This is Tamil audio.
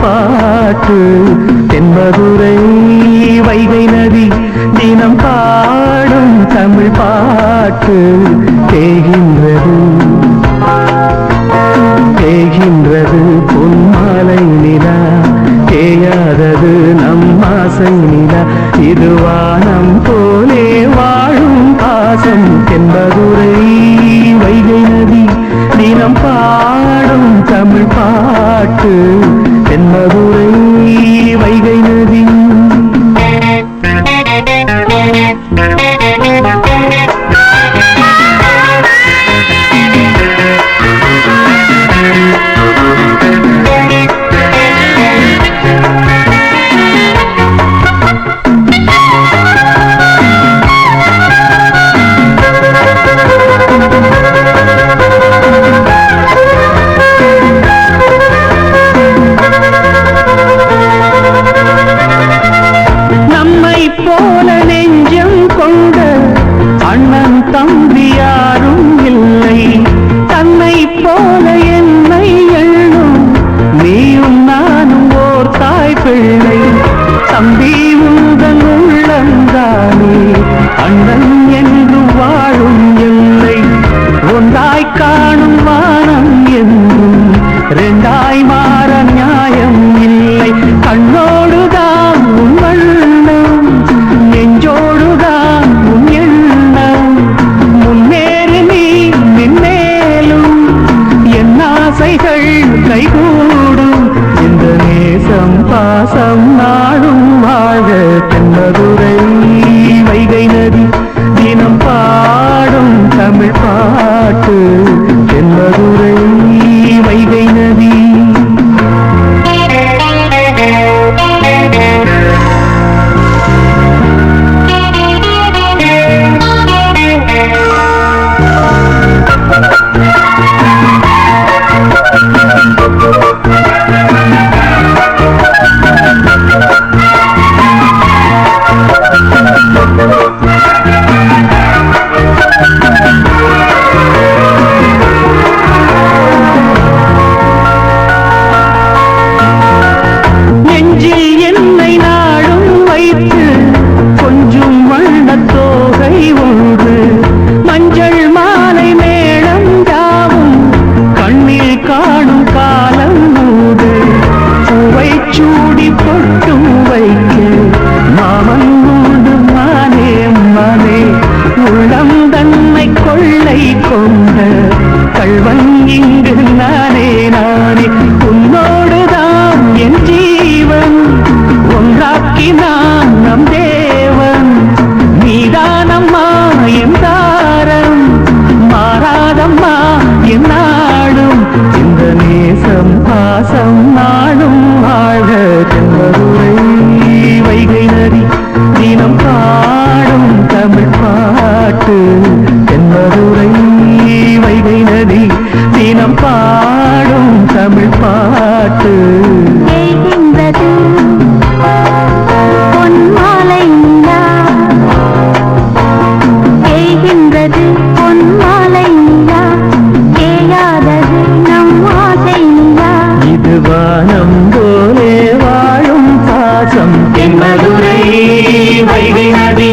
பாட்டு. தென்மதுரை வைகை நதி தினம் பாடும் தமிழ் பாட்டு தேகின்றது. தேகின்றது பொன்மாலை நிலா தேயாதது நம் ஆசை நிலா. இதுவானம் போலே வாழும் பாசம் என்பதுரை வைகை நதி. தினம் பாடும் தமிழ் பாட்டு என்பதுரை அண்ணன் தம்பி யாரும் இல்லை. தன்னை போல என்னை நாடும் வைத்து கொஞ்சம் வண்ணத் தோகை கொள்ளை கொள்ளை கொண்ட கள்வன் இங்கு நானே நானே. உன்னோடுதான் என் ஜீவன். ஒன்றாக்கி நான் நம் தேவன். நீதானம்மா என் தாரம் மாறாதம்மா என் நாடும். இந்த நேசம் பாசம் வைகை நதி